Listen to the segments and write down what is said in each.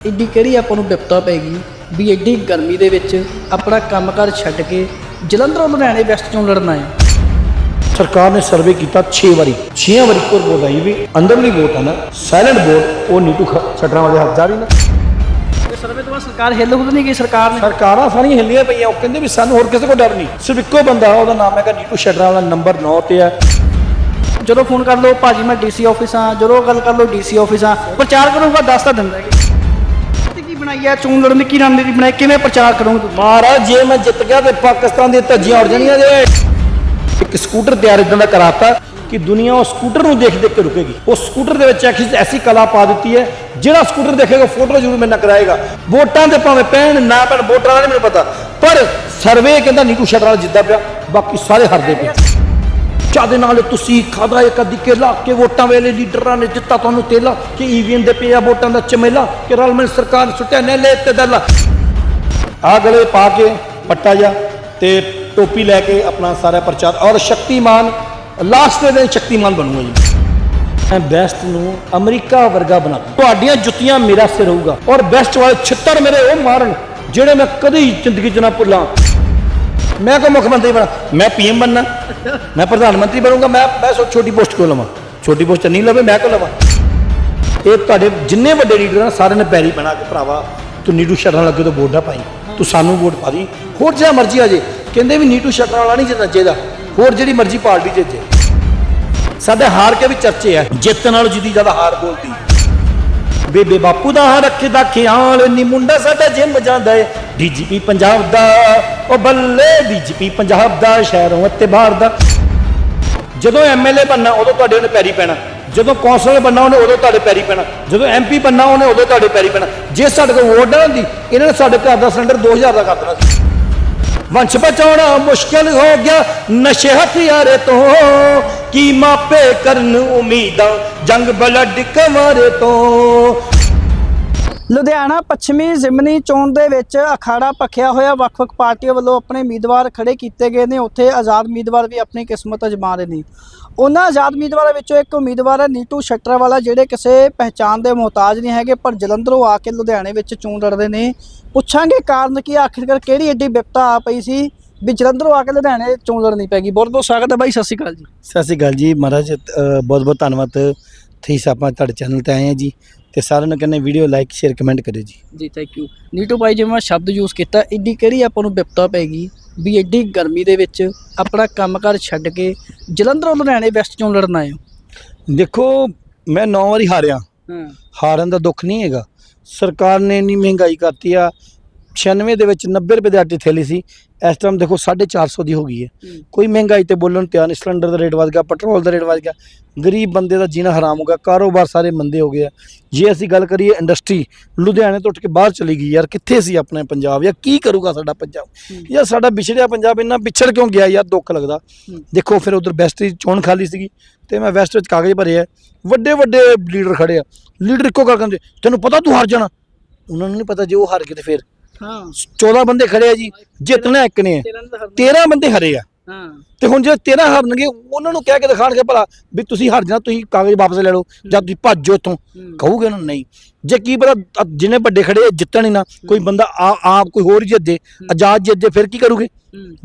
ਇੱਡੀ ਕਿਹੜੀ ਆਪਾਂ ਨੂੰ ਵਿਪਤਾ ਪੈ ਗਈ ਵੀ ਐਡੀ ਗਰਮੀ ਦੇ ਵਿੱਚ ਆਪਣਾ ਕੰਮਕਾਰ ਛੱਡ ਕੇ ਜਲੰਧਰੋਂ ਲੁਧਿਆਣੇ ਵੈਸਟ ਚੋਂ ਲੜਨਾ ਹੈ? ਸਰਕਾਰ ਨੇ ਸਰਵੇ ਕੀਤਾ 6 ਵਾਰੀ। 6 ਵਾਰੀ ਕੋਰ ਵੋਟ ਆਈ ਵੀ ਅੰਦਰਲੀ ਵੋਟ ਹੈ ਨਾ ਸਾਇਲੈਂਟ ਵੋਟ ਉਹ ਨੀਟੂ ਛੱਡਣ ਵਾਲੇ ਹੱਥ ਜਾ ਰਹੀ ਨਾ ਸਰਵੇ ਤੋਂ ਬਾਅਦ ਸਰਕਾਰ ਹਿੱਲ ਹੁੱਲ ਨਹੀਂ ਗਈ ਸਰਕਾਰ ਨੇ? ਸਰਕਾਰਾਂ ਸਾਰੀਆਂ ਹਿੱਲੀਆਂ ਪਈਆਂ ਉਹ ਕਹਿੰਦੇ ਵੀ ਸਾਨੂੰ ਹੋਰ ਕਿਸੇ ਕੋਲ ਡਰ ਨਹੀਂ। ਸਿਰਫ ਇੱਕੋ ਬੰਦਾ ਉਹਦਾ ਨਾਮ ਹੈਗਾ ਨੀਟੂ ਛੱਡਣ ਵਾਲਾ ਨੰਬਰ 9 ਤੇ ਹੈ ਜਦੋਂ ਫੋਨ ਕਰ ਲਓ ਭਾਜੀ ਮੈਂ ਡੀਸੀ ਆਫਿਸ ਆ ਜਦੋਂ ਗੱਲ ਕਰ ਲਓ ਡੀਸੀ ਆਫਿਸ ਆ ਪ੍ਰਚਾਰ ਕਰੂੰਗਾ ਦੱਸ ਤਾਂ ਦਿੰਦਾ ਕੀ ਬਣਾਈ ਹੈ? ਚੋਣ ਲੜਨ ਦੀ ਕੀ ਰਣਨੀਤੀ ਬਣਾਈ? ਕਿਵੇਂ ਪ੍ਰਚਾਰ ਕਰੋਗੇ ਤੁਸੀਂ? ਮਹਾਰਾਜ, ਜੇ ਮੈਂ ਜਿੱਤ ਗਿਆ ਤੇ ਪਾਕਿਸਤਾਨ ਦੀਆਂ ਧੱਜੀਆਂ ਉੜ ਜਾਣੀਆਂ ਜੇ। ਇੱਕ ਸਕੂਟਰ ਤਿਆਰ ਇਦਾਂ ਦਾ ਕਰਾਤਾ ਕਿ ਦੁਨੀਆ ਉਹ ਸਕੂਟਰ ਨੂੰ ਦੇਖ ਦੇਖ ਕੇ ਰੁਕੇਗੀ। ਉਹ ਸਕੂਟਰ ਦੇ ਵਿੱਚ ਐਸੀ ਐਸੀ ਕਲਾ ਪਾ ਦਿੱਤੀ ਹੈ, ਜਿਹੜਾ ਸਕੂਟਰ ਦੇਖੇਗਾ, ਫੋਟੋ ਜ਼ਰੂਰ ਮੇਰੇ ਨਾਲ ਕਰਾਏਗਾ। ਵੋਟਾਂ ਤੇ ਭਾਵੇਂ ਪੈਣ, ਨਾ ਪੈਣ, ਵੋਟਰਾਂ ਦਾ ਨਹੀਂ ਮੈਨੂੰ ਪਤਾ। ਪਰ ਸਰਵੇ ਕਹਿੰਦਾ ਨੀਟੂ ਸ਼ਟਰ ਜਿੱਦਾਂ ਪਿਆ, ਬਾਕੀ ਸਾਰੇ ਹਰਦੇ ਪਏ। ਚਾਦੇ ਨਾਲ ਤੁਸੀਂ ਖਾਦਾ ਇੱਕ ਅੱਧੀ ਕੇਲਾ ਕੇ ਵੋਟਾਂ ਵੇਲੇ ਲੀਡਰਾਂ ਨੇ ਦਿੱਤਾ ਤੁਹਾਨੂੰ ਤੇਲਾ ਕਿ ਈਵੀਐਮ ਦੇ ਪਿਆ ਵੋਟਾਂ ਦਾ ਚਮੇਲਾ ਕਿ ਰਲ ਮਿਲ ਸਰਕਾਰ ਸੁੱਟਿਆ ਨੇ ਲੈ ਤੇ ਦਲਾ ਆ ਗਲੇ ਪਾ ਕੇ ਪੱਟਾ ਜਾ ਤੇ ਟੋਪੀ ਲੈ ਕੇ ਆਪਣਾ ਸਾਰਾ ਪ੍ਰਚਾਰ ਔਰ ਸ਼ਕਤੀਮਾਨ ਲਾਸਟ ਦੇ ਦਿਨ ਸ਼ਕਤੀਮਾਨ ਬਣੂਗਾ ਜੀ। ਮੈਂ ਬੈਸਟ ਨੂੰ ਅਮਰੀਕਾ ਵਰਗਾ ਬਣਾ ਦੂੰ। ਤੁਹਾਡੀਆਂ ਜੁੱਤੀਆਂ ਮੇਰਾ ਸਿਰ ਹੋਊਗਾ ਔਰ ਬੈਸਟ ਵਾਲੇ ਛਿੱਤਰ ਮੇਰੇ ਉਹ ਮਾਰਨ ਜਿਹੜੇ ਮੈਂ ਕਦੀ ਜ਼ਿੰਦਗੀ 'ਚ ਨਾ ਭੁੱਲਾਂ। ਮੈਂ ਕੋ ਮੁੱਖ ਮੰਤਰੀ ਬਣਾ, ਮੈਂ ਪੀਐਮ ਬਣਨਾ, ਮੈਂ ਪ੍ਰਧਾਨ ਮੰਤਰੀ ਬਣੂੰਗਾ, ਮੈਂ ਮੈਂ ਸੋ ਛੋਟੀ ਪੋਸਟ ਕਿਉਂ ਲਵਾਂ? ਛੋਟੀ ਪੋਸਟ ਨਹੀਂ ਲਵੇ, ਮੈਂ ਕਿਉਂ ਲਵਾਂ? ਇਹ ਤੁਹਾਡੇ ਜਿੰਨੇ ਵੱਡੇ ਲੀਡਰ ਨੇ, ਸਾਰਿਆਂ ਨੇ ਪੈਰੀ ਬਣਾ ਕੇ ਭਰਾਵਾ, ਤੂੰ ਨੀਟੂ ਸ਼ਰਨ ਲੱਗੇ ਤੋਂ ਵੋਟ ਨਾ ਪਾਈ, ਤੂੰ ਸਾਨੂੰ ਵੋਟ ਪਾ ਦੀ। ਹੋਰ ਜਿਹੜਾ ਮਰਜ਼ੀ ਆ ਜੇ, ਕਹਿੰਦੇ ਵੀ ਨੀਟੂ ਸ਼ਰਨ ਵਾਲਾ ਨਹੀਂ ਜਿੱਤਣਾ ਚਾਹੀਦਾ। ਹੋਰ ਜਿਹੜੀ ਮਰਜ਼ੀ ਪਾਰਟੀ ਜਿੱਤੇ। ਸਾਡੇ ਹਾਰ ਕੇ ਵੀ ਚਰਚੇ ਆ, ਜਿੱਤ ਨਾਲ ਜਿੱਦੀ ਜ਼ਿਆਦਾ ਹਾਰ ਬੋਲਦੀ ਬੇਬੇ ਬਾਪੂ ਦਾ ਹਾਂ ਰੱਖਦਾ ਖਿਆਲ, ਨੀ ਮੁੰਡਾ ਸਾਡਾ ਜਿੰਮ ਜਾਂਦਾ ਏ। ਡੀਜੀਪੀ ਪੰਜਾਬ ਦਾ, ਉਹ ਬੱਲੇ ਡੀਜੀਪੀ ਪੰਜਾਬ ਦਾ, ਸ਼ਹਿਰੋਂ ਅਤੇ ਬਾਹਰ ਦਾ। ਜਦੋਂ ਐਮਐਲਏ ਬੰਨਾ ਉਦੋਂ ਤੁਹਾਡੇ ਉਹਨੇ ਪੈਰੀ ਪੈਣਾ। ਜਦੋਂ ਕੌਂਸਲਰ ਬੰਨਾ ਉਹਨੇ ਉਦੋਂ ਤੁਹਾਡੇ ਪੈਰੀ ਪੈਣਾ। ਜਦੋਂ ਐਮਪੀ ਬੰਨਾ ਉਹਨੇ ਉਦੋਂ ਤੁਹਾਡੇ ਪੈਰੀ ਪੈਣਾ। ਜੇ ਸਾਡੇ ਕੋਲ ਵੋਟ ਨਾ ਹੁੰਦੀ, ਇਹਨਾਂ ਨੇ ਸਾਡੇ ਘਰ ਦਾ ਸਿਲੰਡਰ 2000 ਦਾ ਕਰ ਦੇਣਾ ਸੀ। ਵੰਸ਼ ਬਚਾਉਣਾ ਮੁਸ਼ਕਲ ਹੋ ਗਿਆ। ਨਸ਼ੇ ਹਥਿਆਰੇ ਤੋਂ ਕੀ ਮਾਪੇ ਕਰਨ ਉਮੀਦਾਂ? ਜੰਗ ਬਲੱਡ ਕਮਾਰੇ ਤੋਂ ਲੁਧਿਆਣਾ ਪੱਛਮੀ ਜ਼ਿਮਨੀ ਚੋਣ ਦੇ ਵਿੱਚ ਅਖਾੜਾ ਪੱਖਿਆ ਹੋਇਆ। ਵੱਖ-ਵੱਖ ਪਾਰਟੀਆਂ ਵੱਲੋਂ ਆਪਣੇ ਉਮੀਦਵਾਰ ਖੜੇ ਕੀਤੇ ਗਏ ਨੇ। ਉੱਥੇ ਆਜ਼ਾਦ ਉਮੀਦਵਾਰ ਵੀ ਆਪਣੀ ਕਿਸਮਤ ਅਜਮਾ ਰਹੇ ਨੇ। ਉਹਨਾਂ ਆਜ਼ਾਦ ਉਮੀਦਵਾਰਾਂ ਵਿੱਚੋਂ ਇੱਕ ਉਮੀਦਵਾਰ ਹੈ ਨੀਟੂ ਸ਼ਟਰਵਾਲਾ, ਜਿਹੜੇ ਕਿਸੇ ਪਹਿਚਾਣ ਦੇ ਮੁਹਤਾਜ ਨਹੀਂ ਹੈਗੇ, ਪਰ ਜਲੰਧਰੋਂ ਆ ਕੇ ਲੁਧਿਆਣੇ ਵਿੱਚ ਚੋਣ ਲੜਦੇ ਨੇ। ਪੁੱਛਾਂਗੇ ਕਾਰਨ ਕੀ, ਆਖਿਰਕਾਰ ਕਿਹੜੀ ਐਡੀ ਵਿਪਤਾ ਆ ਪਈ ਸੀ ਵੀ ਜਲੰਧਰੋਂ ਆ ਕੇ ਲੁਧਿਆਣੇ ਚੋਣ ਲੜਨੀ ਪੈ ਗਈ? ਬਹੁਤ ਬਹੁਤ ਸਵਾਗਤ ਹੈ ਬਾਈ, ਸਤਿ ਸ਼੍ਰੀ ਅਕਾਲ ਜੀ। ਸਤਿ ਸ਼੍ਰੀ ਅਕਾਲ ਜੀ। ਮਹਾਰਾਜ ਬਹੁਤ ਬਹੁਤ ਧੰਨਵਾਦ ਥੀਸ ਆਪਾਂ ਤੁਹਾਡੇ ਚੈਨਲ ਤੇ ਆਏ ਆ ਜੀ ਤੇ ਸਾਰਿਆਂ ਨੂੰ ਕਹਿੰਦੇ ਵੀਡੀਓ ਲਾਈਕ ਸ਼ੇਅਰ ਕਮੈਂਟ ਕਰਿਓ ਜੀ। ਜੀ ਥੈਂਕ ਯੂ ਨੀਟੂ ਭਾਈ ਜਿਵੇਂ ਮੈਂ ਸ਼ਬਦ ਯੂਜ਼ ਕੀਤਾ ਏਡੀ ਕਿਹੜੀ ਆਪਾਂ ਨੂੰ ਵਿਪਤਾ ਪੈ ਗਈ ਵੀ ਏਡੀ ਗਰਮੀ ਦੇ ਵਿੱਚ ਆਪਣਾ ਕੰਮਕਾਰ ਛੱਡ ਕੇ ਜਲੰਧਰੋਂ ਲੁਧਿਆਣੇ ਵੈਸਟ ਚੋਂ ਲੜਨ ਆਏ ਹੋ? ਦੇਖੋ ਮੈਂ 9 ਵਾਰੀ ਹਾਰਿਆ। ਹਾਂ। ਹਾਰਨ ਦਾ ਦੁੱਖ ਨਹੀਂ ਹੈਗਾ। ਸਰਕਾਰ ਨੇ ਇੰਨੀ ਮਹਿੰਗਾਈ ਕਰਤੀ ਆ। 96 ਦੇ ਵਿੱਚ 90 ਰੁਪਏ ਦੇ ਆਟੇ ਥੈਲੀ ਸੀ। ਇਸ ਟਾਈਮ ਦੇਖੋ 450 ਦੀ ਹੋ ਗਈ ਹੈ। ਕੋਈ ਮਹਿੰਗਾਈ ਤੇ ਬੋਲਣ ਨੂੰ ਤਿਆਰ ਨਹੀਂ ਸਿਲੰਡਰ ਦਾ ਰੇਟ ਵਧ ਗਿਆ ਪੈਟਰੋਲ ਦਾ ਰੇਟ ਵਧ ਗਿਆ। ਗਰੀਬ ਬੰਦੇ ਦਾ ਜੀਣਾ ਹਰਾਮ ਹੋ ਗਿਆ ਕਾਰੋਬਾਰ ਸਾਰੇ ਮੰਦੇ ਹੋ ਗਏ ਆ। ਜੇ ਅਸੀਂ ਗੱਲ ਕਰੀਏ ਇੰਡਸਟਰੀ ਲੁਧਿਆਣੇ ਤੋਂ ਉੱਠ ਕੇ ਬਾਹਰ ਚਲੀ ਗਈ ਯਾਰ ਕਿੱਥੇ ਸੀ ਆਪਣੇ ਪੰਜਾਬ? ਜਾਂ ਕੀ ਕਰੂਗਾ ਸਾਡਾ ਪੰਜਾਬ? ਯਾਰ ਸਾਡਾ ਵਿਛੜਿਆ ਪੰਜਾਬ ਇੰਨਾ ਵਿਛੜ ਕਿਉਂ ਗਿਆ ਯਾਰ ਦੁੱਖ ਲੱਗਦਾ। ਦੇਖੋ ਫਿਰ ਉਧਰ ਵੈਸਟ ਦੀ ਚੋਣ ਖਾਲੀ ਸੀਗੀ ਤੇ ਮੈਂ ਵੈਸਟ ਵਿੱਚ ਕਾਗਜ਼ ਭਰੇ ਆ। ਵੱਡੇ ਵੱਡੇ ਲੀਡਰ ਖੜੇ ਆ। ਲੀਡਰ ਇੱਕੋ ਗੱਲ ਕਹਿੰਦੇ ਤੈਨੂੰ ਪਤਾ ਤੂੰ ਹਾਰ ਜਾਣਾ? ਉਹਨਾਂ ਨੂੰ ਨਹੀਂ ਪਤਾ ਜੇ ਉਹ ਹਾਰ ਗਏ ਤੇ ਫਿਰ। ਹਾਂ। 14 ਬੰਦੇ ਖੜੇ ਆ ਜੀ ਜਿੱਤਣਾ ਇੱਕ ਨੇ। ਤੇਰਾਂ ਦਾ ਹਰ 13 ਬੰਦੇ ਹਰੇ ਆ। ਹਾਂ। ਤੇ ਹੁਣ ਜੇ 13 ਹਾਰਨਗੇ ਉਹਨਾਂ ਨੂੰ ਕਹਿ ਕੇ ਦਿਖਾਣਗੇ ਭਲਾ ਵੀ ਤੁਸੀਂ ਹਾਰ ਜਾਣਾ ਤੁਸੀਂ ਕਾਗਜ਼ ਵਾਪਸ ਲੈ ਲਓ ਜਾਂ ਤੁਸੀਂ ਭੱਜੋ ਇੱਥੋਂ। ਕਹੂਗੇ ਉਹਨਾਂ ਨੂੰ ਨਹੀਂ। ਜੇ ਕੀ ਪਤਾ ਜਿਹਨੇ ਵੱਡੇ ਖੜੇ ਜਿੱਤਣ ਹੀ ਨਾ। ਕੋਈ ਬੰਦਾ ਆਪ ਕੋਈ ਹੋਰ ਜਿੱਤ। ਜੇ ਆਜ਼ਾਦ ਜਿੱਤ ਜੇ ਫਿਰ ਕੀ ਕਰੂਗੇ?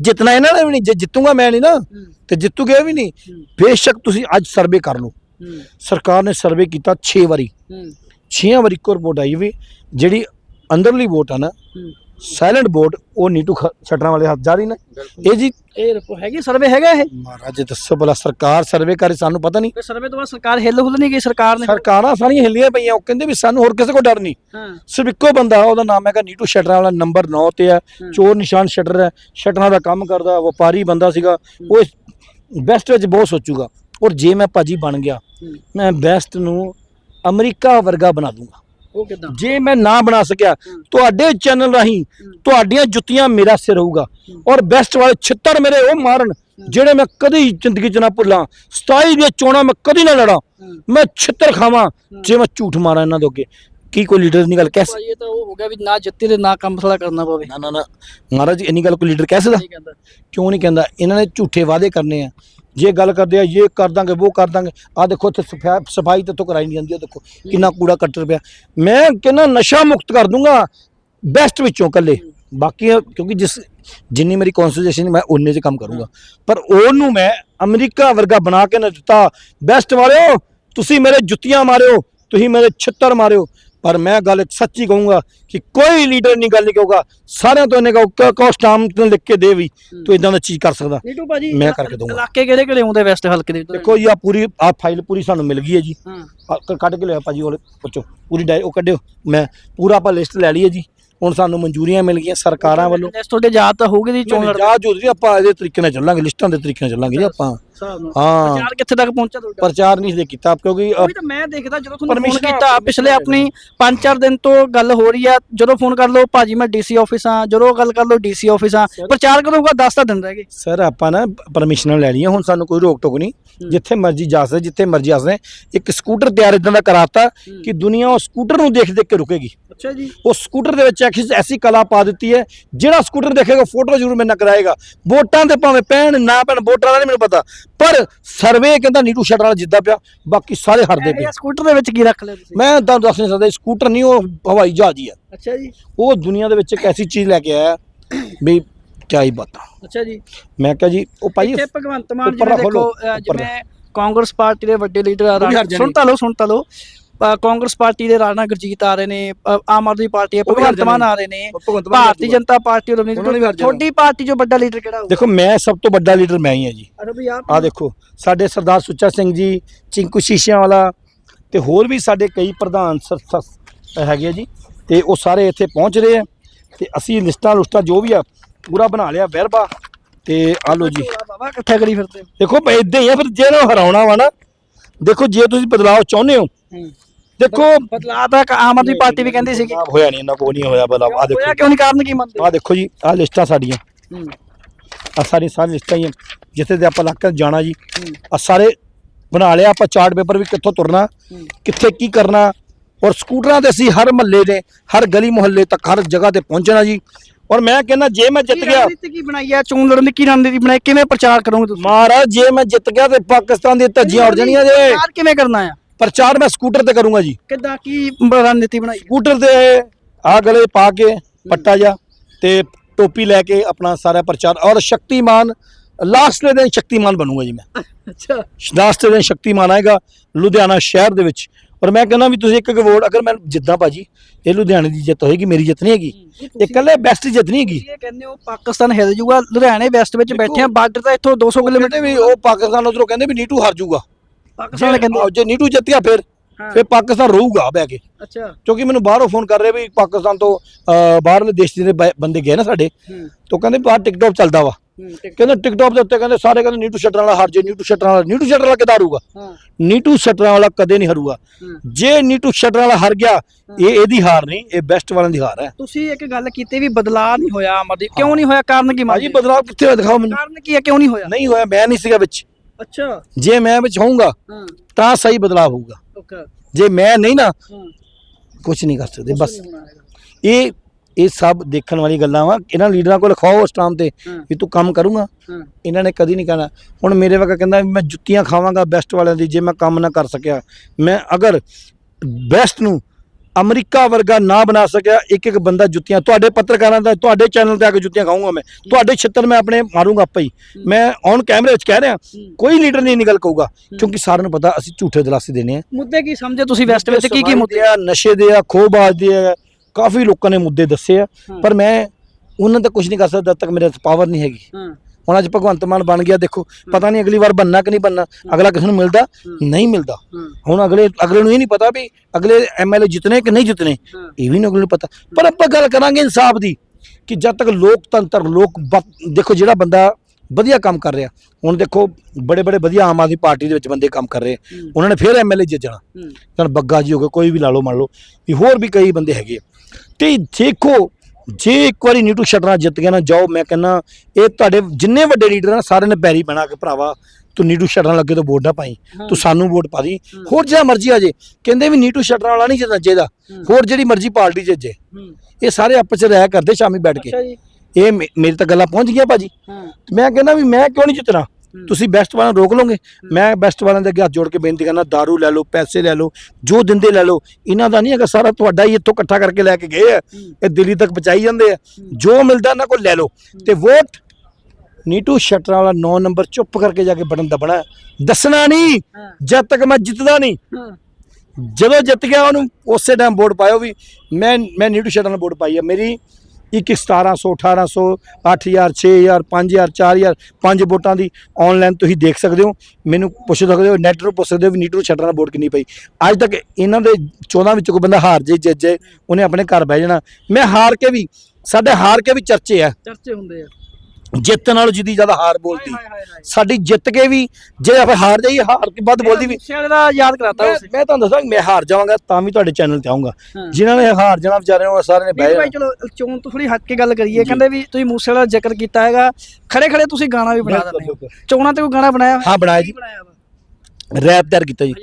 ਜਿੱਤਣਾ ਇਹਨਾਂ ਨੇ ਵੀ ਨਹੀਂ। ਜੇ ਜਿੱਤੂਗਾ ਮੈਂ ਨਹੀਂ ਨਾ ਤੇ ਜਿੱਤੂਗੇ ਵੀ ਨਹੀਂ। ਬੇਸ਼ੱਕ ਤੁਸੀਂ ਅੱਜ ਸਰਵੇ ਕਰ ਲਓ। ਸਰਕਾਰ ਨੇ ਸਰਵੇ ਕੀਤਾ 6 ਵਾਰੀ। ਹੂੰ। 6 ਵਾਰੀ ਇੱਕ ਰਿਪੋਰਟ ਆਈ ਵੀ ਜਿਹੜੀ ਅੰਦਰਲੀ ਵੋਟ ਆ ਨਾ ਸਾਇਲੈਂਟ ਵੋਟ ਉਹ ਨੀਟੂ ਛੱਡਣ ਵਾਲੇ ਹੱਥ ਜਾਰੀ ਨੇ। ਇਹ ਜੀ ਇਹ ਰਿਪੋ ਹੈਗੀ ਸਰਵੇ ਹੈਗਾ ਇਹ? ਮਹਾਰਾਜ ਦੱਸੋ ਭਲਾ ਸਰਕਾਰ ਸਰਵੇ ਕਰੇ ਸਾਨੂੰ ਪਤਾ ਨਹੀਂ। ਸਰਵੇ ਤੋਂ ਬਾਅਦ ਸਰਕਾਰ ਹਿੱਲ ਹੁੱਲ ਨਹੀਂ ਗਈ ਸਰਕਾਰ ਨੇ? ਸਰਕਾਰਾਂ ਸਾਰੀਆਂ ਹਿੱਲੀਆਂ ਪਈਆਂ ਉਹ ਕਹਿੰਦੇ ਵੀ ਸਾਨੂੰ ਹੋਰ ਕਿਸੇ ਕੋਲ ਡਰ ਨਹੀਂ। ਸਿਰਫ ਇੱਕੋ ਬੰਦਾ ਉਹਦਾ ਨਾਮ ਹੈਗਾ ਨੀਟੂ ਸ਼ਟਰ ਵਾਲਾ ਨੰਬਰ 9 ਤੇ ਹੂੰ। ਚੋਰ ਨਿਸ਼ਾਨ ਸ਼ਟਰ ਹੈ ਸ਼ਟਰਾਂ ਦਾ ਕੰਮ ਕਰਦਾ ਵਪਾਰੀ ਬੰਦਾ ਸੀਗਾ। ਉਹ ਬੈਸਟ ਵਿੱਚ ਬਹੁਤ ਸੋਚੂਗਾ। ਔਰ ਜੇ ਮੈਂ ਭਾਜੀ ਬਣ ਗਿਆ। ਮੈਂ ਬੈਸਟ ਨੂੰ ਅਮਰੀਕਾ ਵਰਗਾ ਬਣਾ ਦੂੰਗਾ। ਉਹ ਕਿਦਾਂ? ਜੇ ਮੈਂ ਨਾ ਬਣਾ ਸਕਿਆ। ਤੁਹਾਡੇ ਚੈਨਲ ਰਾਹੀਂ। ਤੁਹਾਡੀਆਂ ਜੁੱਤੀਆਂ ਮੇਰਾ ਸਿਰ ਹੋਊਗਾ। ਔਰ ਬੈਸਟ ਵਾਲੇ ਛਿੱਤਰ ਮੇਰੇ ਉਹ ਮਾਰਨ ਜਿਹੜੇ ਮੈਂ ਕਦੀ ਜ਼ਿੰਦਗੀ 'ਚ ਨਾ ਭੁੱਲਾਂ। 27 ਦੀਆਂ ਚੋਣਾਂ ਮੈਂ ਕਦੀ ਨਾ ਲੜਾਂ। ਮੈਂ ਛਿੱਤਰ ਖਾਵਾਂ ਜੇ ਮੈਂ ਝੂਠ ਮਾਰਾਂ ਇਹਨਾਂ ਦੇ ਅੱਗੇ। ਕੀ ਕੋਈ ਲੀਡਰ ਨਹੀਂ ਗੱਲ ਕਹਿ ਸਕਦਾ ਇਹ ਤਾਂ ਉਹ ਹੋ ਗਿਆ ਵੀ ਨਾ ਜਿੱਤੇ ਤੇ ਨਾ ਕੰਮ ਫਲਾ ਕਰਨਾ ਪਵੇ। ਨਾ ਨਾ ਨਾ। ਮਹਾਰਾਜ ਇੰਨੀ ਗੱਲ ਕੋਈ ਲੀਡਰ ਕਹਿ ਸਕਦਾ? ਕਹਿੰਦਾ। ਕਿਉਂ ਨਹੀਂ ਕਹਿੰਦਾ? ਇਹਨਾਂ ਨੇ ਝੂਠੇ ਵਾਅਦੇ ਕਰਨੇ ਆ। ਜੇ ਗੱਲ ਕਰਦੇ ਆ ਇਹ ਕਰ ਦਾਂਗੇ ਉਹ ਕਰ ਦਾਂਗੇ ਆ ਦੇਖੋ ਇੱਥੇ ਸਫਾ- ਸਫ਼ਾਈ ਤੇ ਤੋਂ ਕਰਾਈ ਨਹੀਂ ਜਾਂਦੀ ਆ ਦੇਖੋ ਕਿੰਨਾ ਕੂੜਾ ਕੱਟ ਪਿਆ। ਮੈਂ ਕਹਿੰਦਾ ਨਸ਼ਾ ਮੁਕਤ ਕਰ ਦੂੰਗਾ, ਬੈਸਟ ਵਿੱਚੋਂ ਕੱਲੇ ਬਾਕੀ ਕਿਉਂਕਿ ਜਿਸ, ਜਿੰਨੀ ਮੇਰੀ ਕੌਨਸਟੀਟਿਊਸ਼ਨ ਮੈਂ ਉਨੇ ਚ ਕੰਮ ਕਰੂੰਗਾ। ਪਰ ਉਹਨੂੰ ਮੈਂ ਅਮਰੀਕਾ ਵਰਗਾ ਬਣਾ ਕੇ ਨਾ ਦਿੱਤਾ। ਬੈਸਟ ਵਾਲਿਓ, ਤੁਸੀਂ ਮੇਰੇ ਜੁੱਤੀਆਂ ਮਾਰਿਓ, ਤੁਸੀਂ ਮੇਰੇ ਛਿੱਤਰ ਮਾਰਿਓ। ਪਰ ਮੈਂ ਗੱਲ ਸੱਚੀ ਕਹੂੰਗਾ ਕਿ ਕੋਈ ਲੀਡਰ ਨਹੀਂ ਗੱਲ ਨਹੀਂ ਕਹੂਗਾ। ਸਾਰਿਆਂ ਤੋਂ ਇਹਨੇ ਕਹੋ ਕੋ ਸਟਾਮ ਤੇ ਲਿਖ ਕੇ ਦੇ ਵੀ ਤੂੰ ਇਦਾਂ ਦਾ ਚੀਜ਼ ਕਰ ਸਕਦਾ। ਨੀਟੂ ਭਾਜੀ ਮੈਂ ਕਰਕੇ ਦਊਂਗਾ। ਇਲਾਕੇ ਕਿਹੜੇ ਕਿਹੜੇ ਆਉਂਦੇ ਵੈਸਟ ਹਲਕੇ ਦੇ? ਦੇਖੋ ਜੀ ਆ ਪੂਰੀ ਆ ਫਾਈਲ ਪੂਰੀ ਸਾਨੂੰ ਮਿਲ ਗਈ ਹੈ ਜੀ। ਕੱਢ ਕੇ ਲਿਆ ਭਾਜੀ ਉਹ ਪੁੱਛੋ। ਪੂਰੀ ਉਹ ਕੱਢਿਓ। ਮੈਂ ਪੂਰਾ ਆਪਾਂ ਲਿਸਟ ਲੈ ਲਈ ਹੈ ਜੀ। ਹੁਣ ਸਾਨੂੰ ਮਨਜ਼ੂਰੀਆਂ ਮਿਲ ਗਈਆਂ ਸਰਕਾਰਾਂ ਵੱਲੋਂ। ਤੁਹਾਡੇ ਯਾਦ ਤਾਂ ਹੋਊਗੀ ਦੀ ਚੋਣ ਜਾ ਜੁਦਰੀ ਆਪਾਂ ਇਹਦੇ ਤਰੀਕੇ ਨਾਲ ਚੱਲਾਂਗੇ ਲਿਸਟਾਂ ਦੇ ਤਰੀਕੇ ਨਾਲ ਚੱਲਾਂਗੇ ਜੀ ਆਪਾਂ। ਹਾਂ। ਪ੍ਰਚਾਰ ਕਿੱਥੇ ਤੱਕ ਪਹੁੰਚਿਆ ਤੁਹਾਡਾ? ਪ੍ਰਚਾਰ ਨਹੀਂ ਸੀ ਕੀਤਾ ਕਿਉਂਕਿ ਅ, ਉਹ ਵੀ ਤਾਂ ਮੈਂ ਦੇਖਦਾ ਜਦੋਂ ਤੁਹਾਨੂੰ ਫੋਨ ਪਰਮਿਸ਼ਨਾਂ- ਕੀਤਾ ਪਿਛਲੇ ਆਪਣੀ 5-4 ਦਿਨ ਤੋਂ ਗੱਲ ਹੋ ਰਹੀ ਆ। ਜਦੋਂ ਫੋਨ ਕਰ ਲਓ ਭਾਜੀ ਮੈਂ ਡੀਸੀ ਆਫਿਸ ਆ ਜਦੋਂ ਗੱਲ ਕਰ ਲਓ ਡੀਸੀ ਆਫਿਸ ਆ ਪ੍ਰਚਾਰ ਕਦੋਂ ਹੋਊਗਾ 10 ਤਾਂ ਦਿਨ ਰਹਿ ਗਏ ਸਰ ਆਪਾਂ ਨਾ ਪਰਮਿਸ਼ਨਾਂ ਲੈ ਲਈਆਂ। ਹੁਣ ਸਾਨੂੰ ਕੋਈ ਰੋਕ ਟੋਕ ਨਹੀਂ ਜਿੱਥੇ ਮਰਜ਼ੀ ਜਾ ਸਕਦੇ ਜਿੱਥੇ ਮਰਜ਼ੀ ਆ ਸਕਦੇ। ਇੱਕ ਸਕੂਟਰ ਤਿਆਰ ਇਦਾਂ ਦਾ ਕਰਾਤਾ ਕਿ ਦੁਨੀਆ ਉਹ ਸਕੂਟਰ ਨੂੰ ਦੇਖ ਦੇਖ ਕੇ ਰੁਕੇਗੀ। ਅੱਛਾ ਜੀ। ਉਹ ਸਕੂਟਰ ਦੇ ਵਿੱਚ ਐਕਸ- ਐਸੀ ਕਲਾ ਪਾ ਦਿੱਤੀ ਹੈ। ਜਿਹੜਾ ਸਕੂਟਰ ਦੇਖੇਗਾ ਫੋਟੋ ਜ਼ਰੂਰ ਮੇਰੇ ਨਾਲ ਕਰਾਏਗਾ। ਵੋਟਾਂ ਤੇ ਭਾਵੇਂ ਪੈਣ ਨਾ ਪੈਣ ਵੋਟਰਾਂ ਦਾ ਨਹੀਂ ਮੈਨੂੰ ਪਤਾ। ਪਰ ਸਰਵੇ ਕਹਿੰਦਾ ਨੀਟੂ ਸ਼ਟਰ ਵਾਲਾ ਜਿੱਦਾਂ ਪਿਆ ਬਾਕੀ ਸਾਰੇ ਹਰਦੇ ਪਏ। ਇਹ ਸਕੂਟਰ ਦੇ ਵਿੱਚ ਕੀ ਰੱਖ ਲਿਆ ਤੁਸੀਂ? ਮੈਂ ਤੁਹਾਨੂੰ ਦੱਸ ਨਹੀਂ ਸਕਦਾ ਸਕੂਟਰ ਨਹੀਂ ਉਹ ਹਵਾਈ ਜਹਾਜ਼ ਹੀ ਆ। ਅੱਛਾ ਜੀ। ਉਹ ਦੁਨੀਆ ਦੇ ਵਿੱਚ ਇੱਕ ਐਸੀ ਚੀਜ਼ ਲੈ ਕੇ ਆਇਆ ਵੀ ਕਿਆ ਹੀ ਬਾਤਾਂ। ਅੱਛਾ ਜੀ। ਮੈਂ ਕਿਹਾ ਜੀ ਉਹ ਭਾਈ ਇੱਥੇ ਭਗਵੰਤ ਮਾਨ ਰੱਖੋ ਦੇਖੋ ਜਿਵੇਂ ਕਾਂਗਰਸ ਪਾਰਟੀ ਦੇ ਵੱਡੇ ਲੀਡਰ ਆ ਰਹੇ ਸੁਣ ਤਾਂ ਲਓ ਸੁਣ ਤਾਂ ਲਓ। ਕਾਂਗਰਸ ਪਾਰਟੀ ਦੇ ਰਾਣਾ ਗੁਰਜੀਤ ਆ ਰਹੇ ਨੇ ਆਮ ਆਦਮੀ ਪਾਰਟੀ ਹਟ ਭਗਵੰਤ ਮਾਨ। ਆ ਰਹੇ ਨੇ ਭਗਵੰਤ ਮਾਨ ਭਾਰਤੀ ਜਨਤਾ ਪਾਰਟੀ ਔਰ ਉਹਨਾਂ ਨੇ ਵੀ ਹਟ ਜਾਣਾ। ਤੁਹਾਡੀ ਪਾਰਟੀ ਚੋਂ ਵੱਡਾ ਲੀਡਰ ਕਿਹੜਾ ਦੇਖੋ ਮੈਂ ਸਭ ਤੋਂ ਵੱਡਾ ਲੀਡਰ ਮੈਂ ਹੀ ਹਾਂ ਜੀ। ਅਰੇ ਵੀ ਆਪ ਆ ਦੇਖੋ ਸਾਡੇ ਸਰਦਾਰ ਸੁੱਚਾ ਸਿੰਘ ਜੀ ਚਿੰਕੂ ਸ਼ੀਸ਼ਿਆਂ ਵਾਲਾ ਤੇ ਹੋਰ ਵੀ ਸਾਡੇ ਕਈ ਪ੍ਰਧਾਨ ਹੈਗੇ ਆ ਜੀ। ਤੇ ਉਹ ਸਾਰੇ ਇੱਥੇ ਪਹੁੰਚ ਰਹੇ ਆ। ਤੇ ਅਸੀਂ ਲਿਸਟਾਂ ਲੁਸਟਾਂ ਜੋ ਵੀ ਆ ਪੂਰਾ ਬਣਾ ਲਿਆ ਵਹਿਰਬਾ ਤੇ ਆ ਲੋ ਜੀ। ਬਾਬਾ ਇਕੱਠਾ ਕਰੀ ਫਿਰਦੇ। ਦੇਖੋ ਇਦਾਂ ਹੀ ਆ ਫਿਰ ਜੇ ਨੂੰ ਹਰਾਉਣਾ ਵਾ ਨਾ ਦੇਖੋ ਜੇ ਤੁਸੀਂ ਬਦਲਾਅ ਚਾਹੁੰਦੇ ਹੋ। ਦੇਖੋ ਬਦਲਾਅ ਤਾਂ ਆਮ ਆਦਮੀ ਪਾਰਟੀ ਵੀ ਕਹਿੰਦੀ ਸੀਗੀ। ਬਦਲਾਅ ਹੋਇਆ ਨਹੀਂ ਇਹਨਾਂ ਕੋ ਨਹੀਂ ਹੋਇਆ ਬਦਲਾਅ। ਆ ਹੋਇਆ? ਦੇਖੋ ਕਿਉਂ ਨਹੀਂ ਕਾਰਨ ਕੀ ਮੰਨਦੇ? ਆ ਦੇਖੋ ਜੀ ਆ ਲਿਸਟਾਂ ਸਾਡੀਆਂ ਹੂੰ। ਆ ਸਾਰੀ ਸਾਰੀ ਲਿਸਟਾਂ ਹੀ ਆ, ਜਿੱਥੇ ਤੇ ਆਪਾਂ ਇਲਾਕੇ 'ਚ ਜਾਣਾ ਜੀ। ਆ ਸਾਰੇ ਬਣਾ ਲਿਆ ਆਪਾਂ ਚਾਰਟ ਪੇਪਰ ਵੀ ਕਿੱਥੋਂ ਤੁਰਨਾ ਕਿੱਥੇ ਕੀ ਕਰਨਾ। ਔਰ ਸਕੂਟਰਾਂ ਤੇ ਅਸੀਂ ਹਰ ਮਹੱਲੇ ਦੇ ਹਰ ਗਲੀ ਮੁਹੱਲੇ ਤੱਕ ਹਰ ਜਗ੍ਹਾ ਤੇ ਪਹੁੰਚਣਾ ਜੀ। ਔਰ ਮੈਂ ਕਹਿੰਦਾ ਜੇ ਮੈਂ ਜਿੱਤ ਕੀ ਗਿਆ ਰਣਨੀਤੀ ਕੀ ਬਣਾਈ ਹੈ ਚੋਣ ਲੜਨ ਦੀ ਕੀ ਰਣਨੀਤੀ ਬਣਾਈ? ਕਿਵੇਂ ਪ੍ਰਚਾਰ ਕਰੋਗੇ ਤੁਸੀਂ? ਮਹਾਰਾਜ ਜੇ ਮੈਂ ਜਿੱਤ ਗਿਆ ਤੇ ਪਾਕਿਸਤਾਨ ਦੀ ਧੱਜੀਆਂ ਉੜ ਜਾਣੀਆਂ ਜੇ। ਪ੍ਰਚਾਰ ਕਿਵੇਂ ਕਰਨਾ ਆ? ਪ੍ਰਚਾਰ ਮੈਂ ਸਕੂਟਰ ਤੇ ਕਰੂੰਗਾ ਜੀ। ਕਿੱਦਾਂ ਕੀ ਰਣਨੀਤੀ ਬਣਾਈ? ਸਕੂਟਰ ਤੇ ਆ ਗਲੇ ਪਾ ਕੇ ਪੱਟਾ ਜਾ ਤੇ ਟੋਪੀ ਲੈ ਕੇ ਆਪਣਾ ਸਾਰਾ ਪ੍ਰਚਾਰ ਔਰ ਸ਼ਕਤੀਮਾਨ ਲਾਸਟ ਦੇ ਦਿਨ ਸ਼ਕਤੀਮਾਨ ਬਣੂੰਗਾ ਜੀ ਮੈਂ। ਅੱਛਾ। ਲਾਸਟ ਦੇ ਦਿਨ ਸ਼ਕਤੀਮਾਨ ਆਏਗਾ ਲੁਧਿਆਣਾ ਸ਼ਹਿਰ ਦੇ ਵਿੱਚ। ਔਰ ਮੈਂ ਕਹਿੰਦਾ ਵੀ ਤੁਸੀਂ ਇੱਕ ਇੱਕ ਵੋਟ ਅਗਰ ਮੈਂ ਜਿੱਦਾਂ ਭਾਜੀ ਇਹ ਲੁਧਿਆਣੇ ਦੀ ਜਿੱਤ ਹੋਏਗੀ ਮੇਰੀ ਜਿੱਤ ਨਹੀਂ ਹੈਗੀ। ਇਹ ਇਕੱਲੇ ਬੈਸਟ ਜਿੱਤ ਨਹੀਂ ਹੈਗੀ। ਇਹ ਕਹਿੰਦੇ ਹੋ ਪਾਕਿਸਤਾਨ ਹਿੱਲ ਜੂਗਾ ਲੁਧਿਆਣੇ ਵੈਸਟ ਵਿੱਚ ਬੈਠੇ ਆ ਬਾਰਡਰ ਤਾਂ ਇੱਥੋਂ 200 ਕਿਲੋਮੀਟਰ ਵੀ ਉਹ ਪਾਕਿਸਤਾਨ ਉਧਰੋਂ ਕਹਿੰਦੇ ਵੀ ਨੀਟੂ ਹਾਰ ਜਾਊਗਾ ਪਾਕਿਸਤਾਨ ਜੇ ਜੇ ਨੀਟੂ ਜਿੱਤ ਗਿਆ ਫਿਰ। ਫਿਰ ਪਾਕਿਸਤਾਨ ਰਹੂਗਾ ਬਹਿ ਕੇ। ਅੱਛਾ। ਕਿਉਂਕਿ ਮੈਨੂੰ ਬਾਹਰੋਂ ਫੋਨ ਕਰ ਰਹੇ ਵੀ ਪਾਕਿਸਤਾਨ ਤੋਂ ਬਾਹਰਲੇ ਦੇਸ਼ ਦੇ ਬੰਦੇ ਗਏ ਨਾ ਸਾਡੇ ਤੋਂ ਕਹਿੰਦੇ ਬਾਹਰ ਟਿਕਟੌਕ ਚੱਲਦਾ ਵਾ। ਕਹਿੰਦੇ ਟਿਕਟੌਕ ਦੇ ਉੱਤੇ ਕਹਿੰਦੇ ਸਾਰੇ ਕਹਿੰਦੇ ਨੀਟੂ ਸ਼ਟਰਾਂ ਵਾਲਾ ਹਾਰ ਜੇ ਨੀਟੂ ਸ਼ਟਰਾਂ ਵਾਲਾ ਨੀਟੂ ਸ਼ਟਰਾਂ ਵਾਲਾ ਕਿੱਦਾਂ ਹਾਰੂਗਾ? ਨੀਟੂ ਸ਼ਟਰਾਂ ਵਾਲਾ ਕਦੇ ਨਹੀਂ ਹਾਰੂਗਾ। ਜੇ ਨੀਟੂ ਸ਼ਟਰਾਂ ਵਾਲਾ ਹਾਰ ਗਿਆ ਇਹ ਇਹਦੀ ਹਾਰ ਨਹੀਂ ਇਹ ਬੈਸਟ ਵਾਲਿਆਂ ਦੀ ਹਾਰ ਹੈ। ਤੁਸੀਂ ਇੱਕ ਗੱਲ ਕੀਤੀ ਵੀ ਬਦਲਾਅ ਨਹੀਂ ਹੋਇਆ ਆਮਦੀ ਕਿਉਂ ਨਹੀਂ ਹੋਇਆ ਕਾਰਨ ਕੀ ਮੰਨਦੇ ਬਦਲਾਅ ਕਿੱਥੇ ਹੋਇਆ ਦਿਖਾਓ ਮੈਨੂੰ। ਕਾਰਨ ਕੀ ਹੈ ਕਿਉਂ ਨਹੀਂ ਹੋਇਆ? ਨਹੀਂ ਹੋਇਆ ਮੈਂ ਨਹੀਂ ਸੀਗਾ ਵਿੱਚ। ਅੱਛਾ। ਜੇ ਮੈਂ ਵਿੱਚ ਹੋਊਂਗਾ ਹਾਂ। ਤਾਂ ਸਹੀ ਬਦਲਾਅ ਹੋਊਗਾ। ਓਕੇ। ਜੇ ਮੈਂ ਨਹੀਂ ਨਾ ਹਾਂ। ਕੁਝ ਨਹੀਂ ਕਰ ਸਕਦੇ ਬਸ। ਇਹ ਇਹ ਸਭ ਦੇਖਣ ਵਾਲੀ ਗੱਲਾਂ ਵਾ। ਇਹਨਾਂ ਲੀਡਰਾਂ ਕੋਲ ਲਿਖਾਓ ਉਸ ਟਾਈਮ ਤੇ। ਵੀ ਤੂੰ ਕੰਮ ਕਰੂੰਗਾ। ਇਹਨਾਂ ਨੇ ਕਦੀ ਨਹੀਂ ਕਹਿਣਾ। ਹੁਣ ਮੇਰੇ ਵਰਗਾ ਕਹਿੰਦਾ ਮੈਂ ਜੁੱਤੀਆਂ ਖਾਵਾਂਗਾ ਬੈਸਟ ਵਾਲਿਆਂ ਦੀ ਜੇ ਮੈਂ ਕੰਮ ਨਾ ਕਰ ਸਕਿਆ। ਮੈਂ ਅਗਰ ਬੈਸਟ ਨੂੰ ਅਮਰੀਕਾ ਵਰਗਾ ਨਾ ਬਣਾ ਸਕਿਆ ਇੱਕ ਇੱਕ ਬੰਦਾ ਜੁੱਤੀਆਂ ਤੁਹਾਡੇ ਪੱਤਰਕਾਰਾਂ ਦਾ ਤੁਹਾਡੇ ਚੈਨਲ ਤੇ ਆ ਕੇ ਜੁੱਤੀਆਂ ਖਾਊਂਗਾ ਮੈਂ। ਤੁਹਾਡੇ ਛਿੱਤਰ ਮੈਂ ਆਪਣੇ ਮਾਰੂੰਗਾ ਆਪੇ ਹੀ। ਮੈਂ ਔਨ ਕੈਮਰੇ ਵਿੱਚ ਕਹਿ ਰਿਹਾ ਕੋਈ ਲੀਡਰ ਨਹੀਂ ਨਿਕਲ ਕਊਗਾ ਕਿਉਂਕਿ ਸਾਰਿਆਂ ਨੂੰ ਪਤਾ ਅਸੀਂ ਝੂਠੇ ਦਲਾਸੇ ਦੇਣੇ ਆ। ਮੁੱਦੇ ਕੀ ਸਮਝੇ ਤੁਸੀਂ ਵੈਸਟ ਵਿੱਚ? ਕੀ ਕੀ ਮੁੱਦੇ? ਆ ਨਸ਼ੇ ਦੇ ਆ ਖੋਹਬਾਜ਼ ਦੇ ਆ ਕਾਫੀ ਲੋਕਾਂ ਨੇ ਮੁੱਦੇ ਦੱਸੇ ਆ। ਪਰ ਮੈਂ ਉਹਨਾਂ ਤੇ ਕੁਝ ਨਹੀਂ ਕਰ ਸਕਦਾ ਜਦ ਤੱਕ ਮੇਰੇ ਪਾਵਰ ਨਹੀਂ ਹੈਗੀ। ਹੁਣ ਅੱਜ ਭਗਵੰਤ ਮਾਨ ਬਣ ਗਿਆ ਦੇਖੋ ਪਤਾ ਨਹੀਂ ਅਗਲੀ ਵਾਰ ਬੰਨਾ ਕਿ ਨਹੀਂ ਬੰਨਾ ਅਗਲਾ ਕਿਸੇ ਨੂੰ ਮਿਲਦਾ ਨਹੀਂ ਮਿਲਦਾ ਹੁਣ ਅਗਲੇ ਅਗਲੇ ਨੂੰ ਇਹ ਨਹੀਂ ਪਤਾ ਵੀ ਅਗਲੇ ਐਮਐਲਏ ਜਿੱਤਨੇ ਕਿ ਨਹੀਂ ਜਿੱਤਨੇ ਇਹ ਵੀ ਨਹੀਂ ਅਗਲੇ ਨੂੰ ਪਤਾ ਪਰ ਆਪਾਂ ਗੱਲ ਕਰਾਂਗੇ ਇਨਸਾਫ ਦੀ ਕਿ ਜਦ ਤੱਕ ਲੋਕਤੰਤਰ ਲੋਕ ਦੇਖੋ ਜਿਹੜਾ ਬੰਦਾ ਵਧੀਆ ਕੰਮ ਕਰ ਰਿਹਾ ਹੁਣ ਦੇਖੋ ਬੜੇ ਬੜੇ ਵਧੀਆ ਆਮ ਆਦਮੀ ਪਾਰਟੀ ਦੇ ਵਿੱਚ ਬੰਦੇ ਕੰਮ ਕਰ ਰਹੇ। ਉਹਨਾਂ ਨੇ ਫਿਰ ਐਮਐਲਏ ਜਿੱਤਣਾ ਹੂੰ ਤਾਂ ਬੱਗਾ ਜੀ ਹੋ ਗਏ ਕੋਈ ਵੀ ਲਾ ਲਓ ਮੰਨ ਲਓ ਵੀ ਹੋਰ ਵੀ ਕਈ ਬੰਦੇ ਹੈਗੇ। ਤੇ ਦੇਖੋ ਜੇ ਇੱਕ ਵਾਰੀ ਨੀਟੂ ਛੱਡਣਾ ਜਿੱਤ ਗਿਆ ਨਾ ਜਾਓ ਮੈਂ ਕਹਿੰਦਾ ਇਹ ਤੁਹਾਡੇ ਜਿੰਨੇ ਵੱਡੇ ਲੀਡਰ ਆ ਸਾਰਿਆਂ ਨੇ ਪੈਰੀ ਬਣਾ ਕੇ ਭਰਾਵਾ ਤੂੰ ਨੀਟੂ ਛੱਡਣ ਲੱਗੇ ਤਾਂ ਵੋਟ ਨਾ ਪਾਈ। ਤੂੰ ਸਾਨੂੰ ਵੋਟ ਪਾ ਦੀ। ਹੋਰ ਜਿਹੜਾ ਮਰਜ਼ੀ ਆ ਜੇ ਕਹਿੰਦੇ ਵੀ ਨੀਟੂ ਛੱਡਣ ਵਾਲਾ ਨਹੀਂ ਜਿੱਤਣਾ ਚਾਹੀਦਾ। ਹੋਰ ਜਿਹੜੀ ਮਰਜ਼ੀ ਪਾਰਟੀ ਜੇ। ਇਹ ਸਾਰੇ ਆਪਸ ਚ ਰਹਿ ਕਰਦੇ ਸ਼ਾਮੀ ਬੈਠ ਕੇ। ਇਹ ਮੇਰੀ ਤਾਂ ਗੱਲਾਂ ਪਹੁੰਚ ਗਈਆਂ ਭਾਜੀ। ਮੈਂ ਕਹਿੰਦਾ ਵੀ ਮੈਂ ਕਿਉਂ ਨਹੀਂ ਜਿੱਤਣਾ? ਤੁਸੀਂ ਬੈਸਟ ਵਾਲਿਆਂ ਨੂੰ ਰੋਕ ਲਓਗੇ? ਮੈਂ ਬੈਸਟ ਵਾਲਿਆਂ ਦੇ ਅੱਗੇ ਹੱਥ ਜੋੜ ਕੇ ਬੇਨਤੀ ਕਰਨਾ दारू ਲੈ ਲਓ ਪੈਸੇ ਲੈ ਲਓ ਜੋ ਦਿੰਦੇ ਲੈ ਲਓ। ਇਹਨਾਂ ਦਾ ਨਹੀਂ ਹੈਗਾ ਸਾਰਾ ਤੁਹਾਡਾ ਹੀ ਇੱਥੋਂ ਇਕੱਠਾ ਕਰਕੇ ਲੈ ਕੇ ਗਏ ਆ। ਇਹ ਦਿੱਲੀ ਤੱਕ ਪਹੁੰਚਾਈ ਜਾਂਦੇ ਆ। ਜੋ ਮਿਲਦਾ ਇਹਨਾਂ ਕੋਲ ਲੈ ਲਓ। ਤੇ ਵੋਟ ਨੀਟੂ ਸ਼ਟਰ ਵਾਲਾ 9 ਨੰਬਰ ਚੁੱਪ ਕਰਕੇ ਜਾ ਕੇ ਬਟਨ ਦਬਣਾ। ਦੱਸਣਾ ਨਹੀਂ। ਜਦ ਤੱਕ ਮੈਂ ਜਿੱਤਦਾ ਨਹੀਂ। ਜਦੋਂ ਜਿੱਤ ਗਿਆ ਉਹਨੂੰ ਉਸੇ ਟਾਈਮ ਵੋਟ ਪਾਇਓ ਵੀ। ਮੈਂ ਮੈਂ ਨੀਟੂ ਸ਼ਟਰ ਨਾਲ ਵੋਟ ਪਾਈ ਹੈ ਮੇਰੀ ਇੱਕ 1700 1800 8000 6000 5000 4000 ਪੰਜ ਵੋਟਾਂ ਦੀ ਆਨਲਾਈਨ ਤੁਸੀਂ ਦੇਖ ਸਕਦੇ ਹੋ। ਮੈਨੂੰ ਪੁੱਛ ਸਕਦੇ ਹੋ ਨੈਟ ਨੂੰ ਪੁੱਛ ਸਕਦੇ ਹੋ ਵੀ ਨੀਟ ਨੂੰ ਛੱਡਣਾ ਵੋਟ ਕਿੰਨੀ ਪਈ। ਅੱਜ ਤੱਕ ਇਹਨਾਂ ਦੇ 14 ਵਿੱਚ ਕੋਈ ਬੰਦਾ ਹਾਰ ਜੇ, ਜਿੱਤ ਜੇ, ਉਹਨੇ ਆਪਣੇ ਘਰ ਬਹਿ ਜਾਣਾ। ਮੈਂ ਹਾਰ ਕੇ ਵੀ, ਸਾਡੇ ਹਾਰ ਕੇ ਵੀ ਚਰਚੇ ਆ। ਚਰਚੇ ਹੁੰਦੇ ਆ। ਜਿੱਤ ਨਾਲੋਂ ਜਿੱਦੀ ਜ਼ਿਆਦਾ ਹਾਰ ਬੋਲਦੀ। ਸਾਡੀ ਜਿੱਤ ਕੇ ਵੀ ਜੇ ਆਪਾਂ ਹਾਰ ਜਾਈਏ ਹਾਰ ਕੇ ਵੱਧ ਬੋਲਦੀ ਵੀ ਦਾ ਯਾਦ ਕਰਾਤਾ ਉਸ। ਮੈਂ ਤੁਹਾਨੂੰ ਦੱਸਾਂ ਮੈਂ ਹਾਰ ਜਾਵਾਂਗਾ ਤਾਂ ਵੀ ਤੁਹਾਡੇ ਚੈਨਲ ਤੇ ਆਉਂਗਾ। ਜਿਨ੍ਹਾਂ ਨੇ ਹਾਰ ਜਾਣਾ ਵਿਚਾਰੇ ਉਹ ਸਾਰਿਆਂ ਨੇ ਬਹਿ ਜਾਣਾ। ਚਲੋ ਚੋਣ ਤੋਂ ਥੋੜੀ ਹੱਟ ਕੇ ਗੱਲ ਕਰੀਏ। ਕਹਿੰਦੇ ਵੀ ਤੁਸੀਂ ਮੂਸੇ ਵਾਲਾ ਜ਼ਿਕਰ ਕੀਤਾ ਹੈਗਾ। ਖੜੇ ਖੜੇ ਤੁਸੀਂ ਗਾਣਾ ਵੀ ਬਣਾ ਦਿੰਦੇ। ਚੋਣਾਂ ਤੇ ਕੋਈ ਗਾਣਾ ਬਣਾਇਆ? ਹਾਂ ਬਣਾਇਆ ਜੀ। ਰੈਪ ਤਿਆਰ ਕੀਤਾ ਜੀ।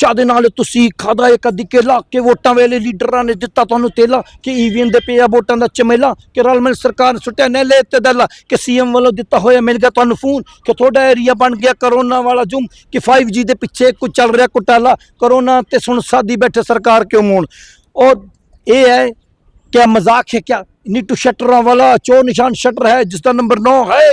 ਖਰਚਾ ਦੇ ਨਾਲ ਤੁਸੀਂ ਖਾਦਾ ਇੱਕ ਅੱਧੀ ਕੇਲਾ ਕਿ ਵੋਟਾਂ ਵੇਲੇ ਲੀਡਰਾਂ ਨੇ ਦਿੱਤਾ ਤੁਹਾਨੂੰ ਤੇਲਾ ਕਿ ਈਵੀਐਮ ਦੇ ਪਿਆ ਵੋਟਾਂ ਦਾ ਚਮੇਲਾ, ਕਿ ਰਲ ਮਿਲ ਸਰਕਾਰ ਸੁੱਟਿਆ ਨੈਲੇ ਤੇ ਦਲਾ ਕਿ ਸੀਐਮ ਵੱਲੋਂ ਦਿੱਤਾ ਹੋਇਆ ਮਿਲ ਗਿਆ ਤੁਹਾਨੂੰ ਫੋਨ, ਕਿ ਤੁਹਾਡਾ ਏਰੀਆ ਬਣ ਗਿਆ ਕਰੋਨਾ ਵਾਲਾ ਜੁਮ, ਕਿ 5G ਦੇ ਪਿੱਛੇ ਕੁ ਚੱਲ ਰਿਹਾ ਕੁਟਾਲਾ, ਕਰੋਨਾ ਤੇ ਸੁਣ ਸਾਦੀ ਬੈਠੇ ਸਰਕਾਰ ਕਿਉਂ ਮੋਣ ਔਰ ਇਹ ਹੈ क्या मजाक है क्या नीटू शटरा वाला चो निशान शटर है जिसका नंबर नौ है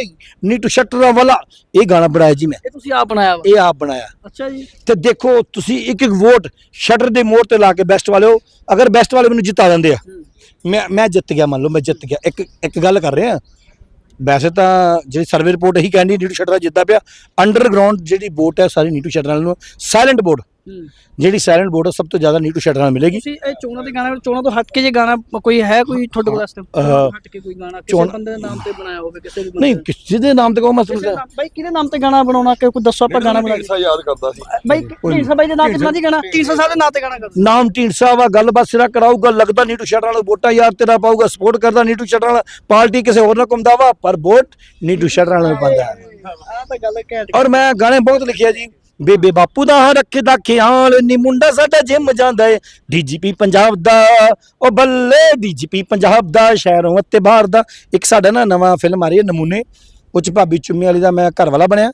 नीटू शटरा वाला ये गाना बनाया जी मैं ਇਹ ਤੁਸੀਂ ਆਪ ਬਣਾਇਆ ਵਾ ਇਹ ਆਪ ਬਣਾਇਆ ਅੱਛਾ ਜੀ ਤੇ ਦੇਖੋ ਤੁਸੀਂ ਇੱਕ ਇੱਕ ਵੋਟ ਸ਼ਟਰ ਦੇ ਮੋੜ ਤੇ ਲਾ ਕੇ ਬੈਸਟ ਵਾਲੇ ਹੋ ਅਗਰ ਬੈਸਟ ਵਾਲੇ ਮੈਨੂੰ ਜਿਤਾ ਦਿੰਦੇ ਆ ਮੈਂ ਮੈਂ ਜਿੱਤ ਗਿਆ ਮੰਨ ਲਓ ਮੈਂ ਜਿੱਤ ਗਿਆ ਇੱਕ ਇੱਕ ਗੱਲ ਕਰ ਰਿਹਾ ਵੈਸੇ ਤਾਂ ਜਿਹੜੀ ਸਰਵੇ ਰਿਪੋਰਟ ਇਹੀ ਕਹਿੰਦੀ ਨੀਟੂ ਸ਼ਟਰ ਜਿੱਤਦਾ ਪਿਆ ਅੰਡਰਗਰਾਉਂਡ ਜਿਹੜੀ ਵੋਟ ਹੈ ਸਾਰੀ ਨੀਟੂ ਸ਼ਟਰ ਨਾਲ ਨੂੰ ਸਾਇਲੈਂਟ ਵੋਟ ਜਿਹੜੀ ਸਾਇਲੈਂਟ ਵੋਟ ਹੈ ਸਭ ਤੋਂ ਜ਼ਿਆਦਾ ਨੀਟੂ ਸ਼ਟਰ ਨਾਲ ਮਿਲੇਗੀ। ਤੁਸੀਂ ਇਹ ਚੋਣਾਂ ਦੇ ਗਾਣਾ ਚੋਣਾਂ ਤੋਂ ਹਟ ਕੇ ਜੇ ਗਾਣਾ ਕੋਈ ਹੈ ਕੋਈ ਤੁਹਾਡੇ ਕੋਲ ਇਸ ਟਾਈਮ ਹਟ ਕੇ ਕੋਈ ਗਾਣਾ ਕਿਸੇ ਬੰਦੇ ਦੇ ਨਾਮ ਤੇ ਬਣਾਇਆ ਹੋਵੇ ਕਿਸੇ ਵੀ ਨਹੀਂ। ਕਿਸੇ ਦੇ ਨਾਮ ਤੇ ਕਹੋ ਮੈਂ ਕਿਸੇ ਸਮਝਦਾ ਨਾਮ- ਬਾਈ ਕਿਹਦੇ ਨਾਮ ਤੇ ਗਾਣਾ ਬਣਾਉਣਾ ਕਿ ਕੋਈ ਦੱਸੋ ਆਪਾਂ ਗਾਣਾ ਬਣਾ ਕੇ ਯਾਦ ਕਰਦਾ ਸੀ। ਬਾਈ ਢੀਂਡਸਾ ਬਾਈ ਦੇ ਨਾਮ ਤੇ ਬਣਾ ਦੀ ਗਾਣਾ? ਢੀਂਡਸਾ। ਸਾਹਿਬ ਦੇ ਨਾਮ ਤੇ ਗਾਣਾ ਕਰ। ਨਾਮ ਢੀਂਡਸਾ ਵਾ ਗੱਲਬਾਤ ਸਿਰਾ ਕਰਾਊਗਾ ਲੱਗਦਾ ਨੀਟੂ ਸ਼ਟਰ ਨਾਲ ਵੋਟਾਂ ਯਾਰ ਤੇਰਾ ਪਾਊਗਾ ਸਪੋਰਟ ਕਰਦਾ ਨੀਟੂ ਸ਼ਟਰ ਨਾਲ ਪਾਰਟੀ ਕਿਸੇ ਹੋਰ ਨਾਲ ਘੁੰਮਦਾ ਵਾ ਪਰ ਵੋਟ ਨੀਟੂ ਸ਼ਟਰ ਨਾਲ ਪਾਉਂਦਾ ਹੈ ਆ ਤਾਂ ਗੱਲ ਘੈਂਟ ਔਰ ਮੈਂ ਗਾਣੇ ਬਹੁਤ ਲਿਖਿਆ ਜੀ। ਬੇਬੇ ਬਾਪੂ ਦਾ ਰੱਖਦਾ ਖਿਆਲ, ਨੀ ਮੁੰਡਾ ਸਾਡਾ ਜਿਮ ਜਾਂਦਾ ਏ। ਡੀਜੀਪੀ ਪੰਜਾਬ ਦਾ, ਉਹ ਬੱਲੇ ਡੀਜੀਪੀ ਪੰਜਾਬ ਦਾ, ਸ਼ਹਿਰੋਂ ਅਤੇ ਬਾਹਰ ਦਾ। ਇੱਕ ਸਾਡਾ ਨਾ ਨਵਾਂ ਫਿਲਮ ਆ ਰਹੀ ਹੈ ਨਮੂਨੇ। ਉਹ 'ਚ ਭਾਬੀ ਚੁੰਮੀ ਵਾਲੀ ਦਾ ਮੈਂ ਘਰ ਵਾਲਾ ਬਣਿਆ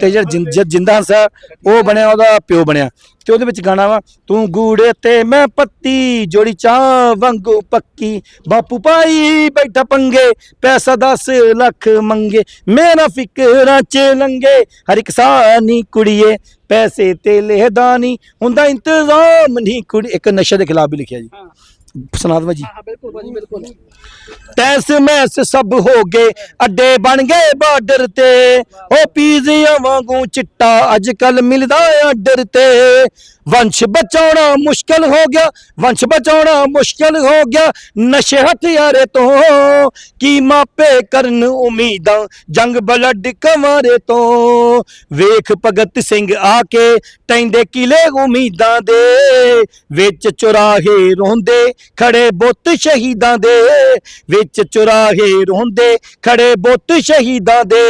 ਤੇ ਜਿਹੜਾ ਜਿੰਦਾ ਹੰਸਾ ਉਹ ਬਣਿਆ ਉਹਦਾ ਪਿਓ ਬਣਿਆ। ਤੇ ਉਹਦੇ ਵਿੱਚ ਗਾਣਾ ਵਾ ਤੂੰ ਗੂੜੇ ਤੇ ਮੈਂ ਪੱਤੀ ਜੋੜੀ ਚਾਹ ਵਾਂਗੂ ਪੱਕੀ। ਬਾਪੂ ਪਾਈ ਬੈਠਾ ਪੰਗੇ ਪੈਸਾ 10 ਲੱਖ ਮੰਗੇ। ਮੇਰਾ ਫਿਕਰਾਂ ਚ ਲੰਗੇ ਹਰ ਇੱਕ ਸਾਨੀ ਕੁੜੀਏ ਪੈਸੇ ਤੇ ਲਹਿਦਾ ਨਹੀਂ ਹੁੰਦਾ ਇੰਤਜ਼ਾਮ ਨਹੀਂ ਕੁੜੀ ਇੱਕ ਨਸ਼ੇ ਦੇ ਖਿਲਾਫ ਵੀ ਲਿਖਿਆ ਜੀ। ਸੁਣਾ ਦਵਾਂ ਜੀ ਹਾਂ ਬਿਲਕੁਲ ਭਾਜੀ ਬਿਲਕੁਲ। ਟੈਸ ਮੈਸ ਸਭ ਹੋ ਗਏ ਅੱਡੇ ਬਣ ਗਏ ਬਾਰਡਰ ਤੇ। ਉਹ ਪੀਜ਼ਿਆਂ ਵਾਂਗੂ ਚਿੱਟਾ ਅੱਜ ਕੱਲ ਮਿਲਦਾ ਆਰਡਰ ਤੇ। ਵੰਸ਼ ਬਚਾਉਣਾ ਮੁਸ਼ਕਲ ਹੋ ਗਿਆ, ਵੰਸ਼ ਬਚਾਉਣਾ ਮੁਸ਼ਕਲ ਹੋ ਗਿਆ। ਨਸ਼ੇ ਹਥਿਆਰੇ ਤੋਂ ਕੀ ਮਾਪੇ ਕਰਨ ਉਮੀਦਾਂ? ਜੰਗ ਬਲੱਡ ਕਮਾਰੇ ਤੋਂ। ਵੇਖ ਭਗਤ ਸਿੰਘ ਆ ਕੇ ਟੈਂਦੇ ਕਿਲੇ ਉਮੀਦਾਂ ਦੇ। ਵਿੱਚ ਚੁਰਾਹੇ ਰੋਂਦੇ, ਖੜੇ ਬੁੱਤ ਸ਼ਹੀਦਾਂ ਦੇ। ਵਿੱਚ ਚੁਰਾਹੇ ਰੋਂਦੇ, ਖੜੇ ਬੁੱਤ ਸ਼ਹੀਦਾਂ ਦੇ।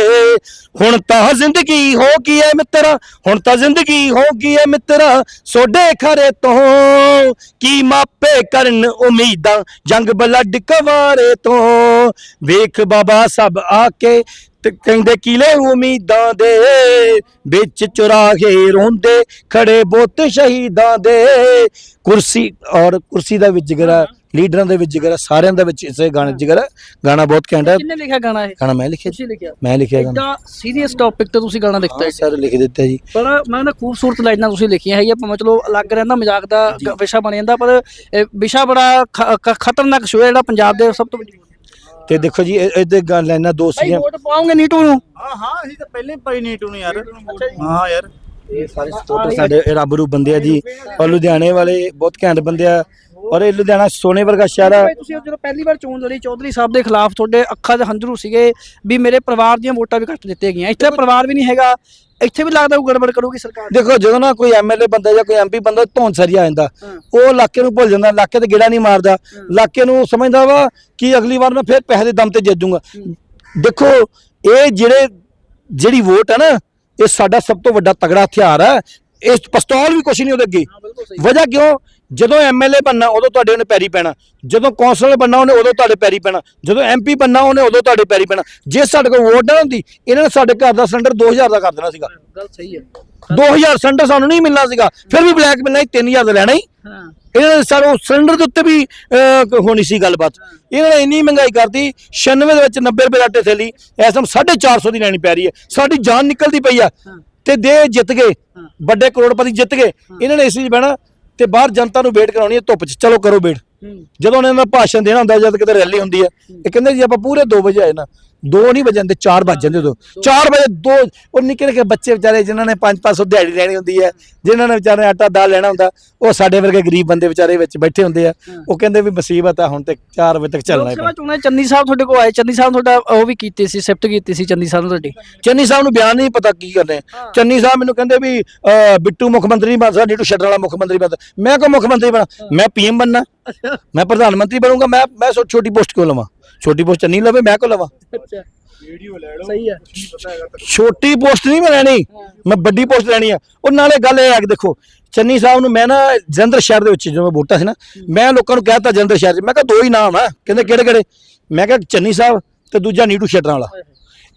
ਹੁਣ ਤਾਂ ਜ਼ਿੰਦਗੀ ਹੋ ਗਈ ਐ ਮਿੱਤਰਾ, ਹੁਣ ਤਾਂ ਜ਼ਿੰਦਗੀ ਹੋ ਗਈ ਐ ਮਿੱਤਰਾ। ਸੋਡੇ ਖਰੇ ਤੋਂ ਕੀ ਮਾਪੇ ਕਰਨ ਉਮੀਦਾਂ? ਜੰਗ ਬਲੱਡ ਕਵਾਰੇ ਤੋਂ। ਵੇਖ ਬਾਬਾ ਸਭ ਆ ਕੇ ਕਹਿੰਦੇ, ਕਿਲੇ ਉਮੀਦਾਂ ਦੇ ਵਿੱਚ ਚੁਰਾਹੇ ਰੋਂਦੇ, ਖੜੇ ਬੋਤ ਸ਼ਹੀਦਾਂ ਦੇ। ਕੁਰਸੀ ਔਰ ਕੁਰਸੀ ਦਾ ਵਿੱਚ ਲੀਡਰਾਂ ਦੇ ਵਿੱਚ ਜਿਗਰਾ ਸਾਰਿਆਂ ਦਾ ਵਿੱਚ ਇਸੇ ਗਾਣੇ 'ਚ ਜਿਗਰਾ ਗਾਣਾ ਬਹੁਤ ਘੈਂਟ ਹੈ ਕਿੰਨੇ ਲਿਖਿਆ ਗਾਣਾ ਇਹ? ਗਾਣਾ ਮੈਂ ਲਿਖਿਆ ਜੀ। ਤੁਸੀਂ ਲਿਖਿਆ। ਮੈਂ ਲਿਖਿਆ ਗਾਣਾ। ਐਡਾ ਸੀਰੀਅਸ ਟੌਪਿਕ ਤੇ ਤੁਸੀਂ ਗਾਣਾ ਲਿਖਤਾ ਹੈ ਸਰ ਲਿਖ ਦਿੱਤਾ ਜੀ। ਪਰ ਮੈਂ ਨਾ ਖੂਬਸੂਰਤ ਲਾਈਨਾਂ ਤੁਸੀਂ ਲਿਖੀਆਂ ਹੈਗੀਆਂ ਭਾਵੇਂ ਚਲੋ ਅਲੱਗ ਰਹਿੰਦਾ ਮਜ਼ਾਕ ਦਾ ਗ- ਵਿਸ਼ਾ ਬਣ ਜਾਂਦਾ ਪਰ ਇਹ ਵਿਸ਼ਾ ਬੜਾ ਖ- ਖ- ਖਤਰਨਾਕ ਸ਼ੋਅ ਹੈ ਜਿਹੜਾ ਪੰਜਾਬ ਦੇ ਸਭ ਤੋਂ ਵੱਡੀ ਤੇ ਦੇਖੋ ਜੀ ਇਹ- ਇਹਦੇ ਗਾ ਲਾਈਨਾਂ ਦੋ ਭਾਈ ਸੀਗੀਆਂ। ਵੋਟ ਪਾਉਂਗੇ ਨੀਟੂ ਨੂੰ? ਹਾਂ ਹਾਂ ਅਸੀਂ ਤਾਂ ਪਹਿਲੇ ਹੀ ਪਾਈ ਨੀਟੂ ਨੂੰ ਯਾਰ। ਹਾਂ ਯਾਰ। ਇਹ ਸਾਰੇ ਸਪੋਰਟਰ ਸਾਡੇ ਰੱਬ ਰੂ ਬੰਦੇ ਆ ਜੀ। ਔਰ ਲੁਧਿਆਣੇ ਵਾਲੇ ਬਹੁਤ ਘੈਂਟ ਬੰਦੇ ਆ। ਔਰ ਇਹ ਲੁਧਿਆਣਾ ਸੋਨੇ ਵਰਗਾ ਸ਼ਹਿਰ ਭਾਈ ਤੁਸੀਂ ਜਦੋਂ ਪਹਿਲੀ ਵਾਰ ਚੋਣ ਲੜੀ ਚੌਧਰੀ ਸਾਹਿਬ ਦੇ ਖਿਲਾਫ ਤੁਹਾਡੇ ਅੱਖਾਂ ਦੇ ਹੰਝਰੂ ਸੀਗੇ ਵੀ ਮੇਰੇ ਪਰਿਵਾਰ ਦੀਆਂ ਵੋਟਾਂ ਵੀ ਕੱਟ ਦਿੱਤੀਆਂ ਗਈਆਂ। ਇੱਥੇ ਪਰਿਵਾਰ ਵੀ ਨਹੀਂ ਹੈਗਾ। ਇੱਥੇ ਵੀ ਲੱਗਦਾ ਉਹ ਗੜਬੜ ਕਰੂਗੀ ਸਰਕਾਰ। ਦੇਖੋ ਜਦੋਂ ਨਾ ਕੋਈ ਐਮਐਲਏ ਬੰਦਾ ਜਾਂ ਕੋਈ ਐਮਪੀ ਬੰਦਾ ਧੌਣ ਸਰੀ ਆ ਜਾਂਦਾ। ਹਾਂ। ਉਹ ਇਲਾਕੇ ਨੂੰ ਭੁੱਲ ਜਾਂਦਾ ਇਲਾਕੇ ਤੇ ਗੇੜਾ ਨਹੀਂ ਮਾਰਦਾ। ਇਲਾਕੇ ਨੂੰ ਸਮਝਦਾ ਵਾ ਕਿ ਅਗਲੀ ਵਾਰ ਮੈਂ ਫਿਰ ਪੈਸੇ ਦੇ ਦਮ ਤੇ ਜਿੱਤ ਜੂੰਗਾ। ਦੇਖੋ ਇਹ ਜਿਹੜੇ ਜਿਹੜੀ ਵੋਟ ਹੈ ਨਾ ਇਹ ਸਾਡਾ ਸਭ ਤੋਂ ਵੱਡਾ ਤਗੜਾ ਹਥਿਆਰ ਹੈ ਇਸ ਪਿਸਤੌਲ ਵੀ ਕੁਛ ਨਹੀਂ ਉਹਦੇ ਅੱਗੇ। ਹਾਂ ਵਜ੍ਹਾ ਕਿਉਂ? ਜਦੋਂ ਐਮਐਲਏ ਬਣਨਾ ਉਦੋਂ ਤੁਹਾਡੇ ਉਹਨੇ ਪੈਰੀ ਪੈਣਾ। ਜਦੋਂ ਕੌਂਸਲਰ ਬਣਨਾ ਉਹਨੇ ਉਦੋਂ ਤੁਹਾਡੇ ਪੈਰੀ ਪੈਣਾ। ਜਦੋਂ ਐਮਪੀ ਬਣਨਾ ਉਹਨੇ ਉਦੋਂ ਤੁਹਾਡੇ ਪੈਰੀ ਪੈਣਾ। ਜੇ ਸਾਡੇ ਕੋਲ ਵੋਟ ਨਾ ਹੁੰਦੀ ਇਹਨਾਂ ਨੇ ਸਾਡੇ ਘਰ ਦਾ ਸਿਲੰਡਰ 2000 ਦਾ ਕਰ ਦੇਣਾ ਸੀਗਾ। ਗੱਲ ਸਹੀ ਹੈ। 2000 ਸਿਲੰਡਰ ਸਾਨੂੰ ਨਹੀਂ ਮਿਲਣਾ ਸੀਗਾ। ਫਿਰ ਵੀ ਬਲੈਕ ਮਿਲਣਾ ਸੀ 3000 ਦਾ ਲੈਣਾ ਹੀ। ਹਾਂ। ਇਹਨਾਂ ਨੇ ਸਾਨੂੰ ਸਿਲੰਡਰ ਦੇ ਉੱਤੇ ਵੀ ਹੋਣੀ ਸੀ ਗੱਲਬਾਤ। ਇਹਨਾਂ ਨੇ ਇੰਨੀ ਮਹਿੰਗਾਈ ਕਰਤੀ 96 ਦੇ ਵਿੱਚ 90 ਰੁਪਏ ਦਾ ਆਟੇ ਥੈਲੀ ਇਸ ਟਾਈਮ 450 ਦੀ ਲੈਣੀ ਪੈ ਰਹੀ ਹੈ। ਸਾਡੀ ਜਾਨ ਨਿਕਲਦੀ ਪਈ ਆ ਹਾਂ। ਤੇ ਦੇ ਜਿੱਤ ਗਏ। ਹਾਂ। ਵੱਡੇ ਕਰੋੜਪਤੀ ਜਿੱਤ ਗਏ। ਇਹਨਾਂ ਨੇ ਇਸ ਵਿੱਚ ਬਹਿਣਾ। ਤੇ ਬਾਹਰ ਜਨਤਾ ਨੂੰ ਵੇਟ ਕਰਾਉਣੀ ਹੈ ਧੁੱਪ 'ਚ। ਚਲੋ ਕਰੋ ਵੇਟ। ਜਦੋਂ ਉਹਨਾਂ ਦਾ ਭਾਸ਼ਣ ਦੇਣਾ ਹੁੰਦਾ ਜਦ ਕਿਤੇ ਰੈਲੀ ਹੁੰਦੀ ਹੈ ਇਹ ਕਹਿੰਦੇ ਜੀ ਆਪਾਂ ਪੂਰੇ 2 ਵਜੇ ਆਏ ਨਾ 2 ਨਹੀਂ ਵਜੇ 4 ਵੱਜ ਜਾਂਦੇ ਉਦੋਂ। 4 ਵਜੇ ਦੋ ਉਹ ਨਿੱਕੇ ਨਿੱਕੇ ਬੱਚੇ ਵਿਚਾਰੇ ਜਿਨ੍ਹਾਂ ਨੇ 5-500 ਦਿਹਾੜੀ ਲੈਣੀ ਹੁੰਦੀ ਹੈ ਜਿਨ੍ਹਾਂ ਨੇ ਵਿਚਾਰੇ ਆਟਾ ਦਾਲ ਲੈਣਾ ਹੁੰਦਾ ਉਹ ਸਾਡੇ ਵਰਗੇ ਗਰੀਬ ਬੰਦੇ ਵਿਚਾਰੇ ਵਿੱਚ ਬੈਠੇ ਹੁੰਦੇ ਆ। ਉਹ ਕਹਿੰਦੇ ਵੀ ਮੁਸੀਬਤ ਆ ਹੁਣ ਤੇ 4 ਵਜੇ ਤੱਕ ਚੱਲਣਾ ਹੀ ਚੋਣਾਂ ਚੰਨੀ ਸਾਹਿਬ ਤੁਹਾਡੇ ਕੋਲ ਆਏ ਚੰਨੀ ਸਾਹਿਬ ਤੁਹਾਡਾ ਉਹ ਵੀ ਕੀਤੀ ਸੀ ਸਿਫਤ ਕੀਤੀ ਸੀ ਚੰਨੀ ਸਾਹਿਬ ਨੇ ਤੁਹਾਡੀ। ਚੰਨੀ ਸਾਹਿਬ ਨੂੰ ਬਿਆਨ ਨਹੀਂ ਪਤਾ ਕੀ ਕਰਨੇ। ਹਾਂ। ਚੰਨੀ ਸਾਹਿਬ ਮੈਨੂੰ ਕਹਿੰਦੇ ਵੀ ਬਿੱਟੂ ਮੁੱਖ ਮੰਤਰੀ ਬਣ ਸਕਦਾ ਨੀਟੂ ਛੱਡਣ ਵਾਲਾ ਮੁੱਖ ਮੰਤਰੀ ਬਣ। ਮੈਂ ਕੋ ਮੁੱਖ ਮੰਤਰੀ ਬਣਾ? ਮੈਂ ਪੀਐਮ ਬਣਨਾ। ਮੈਂ ਪ੍ਰਧਾਨ ਮੰਤਰੀ ਬਣੂੰਗਾ ਮੈਂ ਮੈਂ ਸੋ ਛੋਟੀ ਪੋਸਟ ਕਿਉਂ ਲਵਾਂ? ਛੋਟੀ ਪੋਸਟ ਚੰਨੀ ਲਵੇ ਮੈਂ ਕਿਉਂ ਲਵਾਂ? ਅੱਛਾ। ਵੀਡੀਓ ਲੈ ਲਓ ਸਹੀ ਹੈ। ਛੋਟੀ ਪੋਸਟ ਨਹੀਂ ਮੈਂ ਲੈਣੀ ਮੈਂ ਵੱਡੀ ਪੋਸਟ ਲੈਣੀ ਆ। ਉਹ ਨਾਲੇ ਗੱਲ ਇਹ ਆ ਕਿ ਦੇਖੋ ਚੰਨੀ ਸਾਹਿਬ ਨੂੰ ਮੈਂ ਨਾ ਜਲੰਧਰ ਸ਼ਹਿਰ ਦੇ ਵਿੱਚ ਜਦੋਂ ਮੈਂ ਵੋਟਾਂ ਸੀ ਨਾ ਮੈਂ ਲੋਕਾਂ ਨੂੰ ਕਹਿਤਾ ਜਲੰਧਰ ਸ਼ਹਿਰ 'ਚ ਮੈਂ ਕਿਹਾ ਦੋ ਹੀ ਨਾਮ ਆ ਕਹਿੰਦੇ ਕਿਹੜੇ ਕਿਹੜੇ? ਮੈਂ ਕਿਹਾ ਚੰਨੀ ਸਾਹਿਬ ਤੇ ਦੂਜਾ ਨੀਟੂ ਛੱਡਣ ਵਾਲਾ।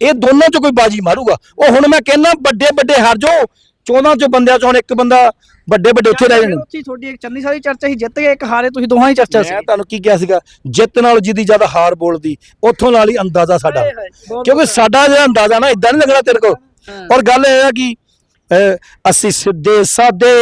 ਇਹ ਦੋਨੋਂ ਚ ਕੋਈ ਬਾਜੀ ਮਾਰੂਗਾ। ਉਹ ਹੁਣ ਮੈਂ ਕਹਿੰਦਾ ਵੱਡੇ ਵੱਡੇ ਹਾਰ ਜੋ 14 ਚੋਂ ਬੰਦਿਆਂ ਚੋਂ ਹੁਣ ਇੱਕ ਬੰਦਾ ਵੱਡੇ ਵੱਡੇ ਉੱਥੇ ਰਹਿ ਜਾਣ। ਉੱਥੇ ਤੁਹਾਡੀ ਇੱਕ ਚੰਨੀ ਦੀ ਚਰਚਾ ਸੀ ਜਿੱਤ ਗਏ ਇੱਕ ਹਾਰੇ ਤੁਸੀਂ ਦੋਹਾਂ ਹੀ ਚਰਚਾ ਸੀ। ਮੈਂ ਤੁਹਾਨੂੰ ਕੀ ਕਿਹਾ ਸੀਗਾ ਜਿੱਤ ਨਾਲ ਜਿਹਦੀ ਜ਼ਿਆਦਾ ਹਾਰ ਬੋਲਦੀ ਉੱਥੋਂ ਨਾਲ ਹੀ ਅੰਦਾਜ਼ਾ ਸਾਡਾ। ਕਿਉਂਕਿ ਸਾਡਾ ਜਿਹੜਾ ਅੰਦਾਜ਼ਾ ਨਾ ਇਦਾਂ ਨਹੀਂ ਲੱਗਣਾ ਤੇਰੇ ਕੋਲ। ਔਰ ਗੱਲ ਇਹ ਹੈ ਕਿ ਅਸੀਂ ਸਿੱਧੇ ਸਾਦੇ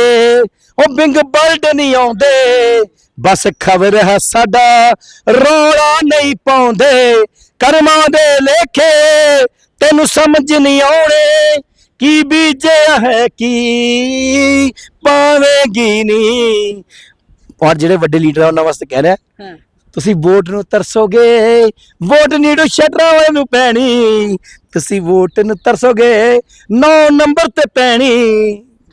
ਉਹ ਬਿੰਗ ਬਲਡ ਨਹੀਂ ਆਉਂਦੇ। ਬਸ ਖਬਰ ਹੈ ਸਾਡਾ ਰੌਲਾ ਨਹੀਂ ਪਾਉਂਦੇ। ਕਰਮਾਂ ਦੇ ਲੇਖੇ ਤੈਨੂੰ ਸਮਝ ਨਹੀਂ ਆਉਣੇ। ਕੀ ਬੀਜਿਆ ਹੈ ਕੀ? ਪਾਵੇਂਗੀ ਨਹੀਂ ਔਰ ਜਿਹੜੇ ਵੱਡੇ ਲੀਡਰ ਆ ਉਹਨਾਂ ਵਾਸਤੇ ਕਹਿ ਰਿਹਾ ਹਾਂ। ਤੁਸੀਂ ਵੋਟ ਨੂੰ ਤਰਸੋਗੇ ਵੋਟ ਨੀੜੋ ਸ਼ਟਰਾਂ ਵਾਲੇ ਨੂੰ ਪੈਣੀ। ਤੁਸੀਂ ਵੋਟ ਨੂੰ ਤਰਸੋਗੇ 9 ਨੰਬਰ ਤੇ ਪੈਣੀ।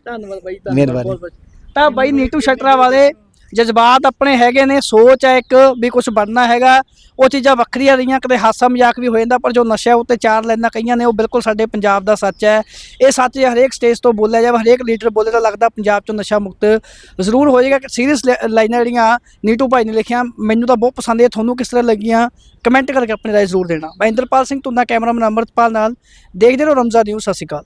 ਧੰਨਵਾਦ ਬਾਈ ਧੰਨਵਾਦ ਮਿਹਰਬਾਨੀ। ਬਹੁਤ ਬਹੁਤ। ਤਾਂ ਬਾਈ ਨੀਟੂ ਸ਼ਟਰਾ ਵਾਲੇ ਜਜ਼ਬਾਤ ਆਪਣੇ ਹੈਗੇ ਨੇ, ਸੋਚ ਹੈ ਇੱਕ ਵੀ ਕੁਝ ਬਣਨਾ ਹੈਗਾ। ਉਹ ਚੀਜ਼ਾਂ ਵੱਖਰੀਆਂ ਰਹੀਆਂ, ਕਦੇ ਹਾਸਾ ਮਜ਼ਾਕ ਵੀ ਹੋ ਜਾਂਦਾ, ਪਰ ਜੋ ਨਸ਼ਾ ਉੱਤੇ ਚਾਰ ਲੈਣਾ ਕਈਆਂ ਨੇ, ਉਹ ਬਿਲਕੁਲ ਸਾਡੇ ਪੰਜਾਬ ਦਾ ਸੱਚ ਹੈ। ਇਹ ਸੱਚ ਹਰੇਕ ਸਟੇਜ ਤੋਂ ਬੋਲਿਆ ਜਾਵੇ, ਹਰੇਕ ਲੀਡਰ ਬੋਲੇ ਤਾਂ ਲੱਗਦਾ ਪੰਜਾਬ ਚੋਂ ਨਸ਼ਾ ਮੁਕਤ ਜ਼ਰੂਰ ਹੋ ਜਾਏਗਾ। ਸੀਰੀਅਸ ਲਾਈਨਾਂ ਜਿਹੜੀਆਂ ਨੀਟੂ ਭਾਈ ਨੇ ਲਿਖੀਆਂ, ਮੈਨੂੰ ਤਾਂ ਬਹੁਤ ਪਸੰਦ ਹੈ ਤੁਹਾਨੂੰ ਕਿਸ ਤਰ੍ਹਾਂ ਲੱਗੀਆਂ? ਕਮੈਂਟ ਕਰਕੇ ਆਪਣੀ ਰਾਏ ਜ਼ਰੂਰ ਦੇਣਾ। ਮੈਂ ਇੰਦਰਪਾਲ ਸਿੰਘ ਤੁੰਨਾ ਕੈਮਰਾਮੈਨ ਅਮਰਤਪਾਲ ਨਾਲ, ਦੇਖਦੇ ਰਹੋ ਰਮਜ਼ਾ ਨਿਊਜ਼ ਸਤਿ ਸ਼੍ਰੀ ਅਕਾਲ।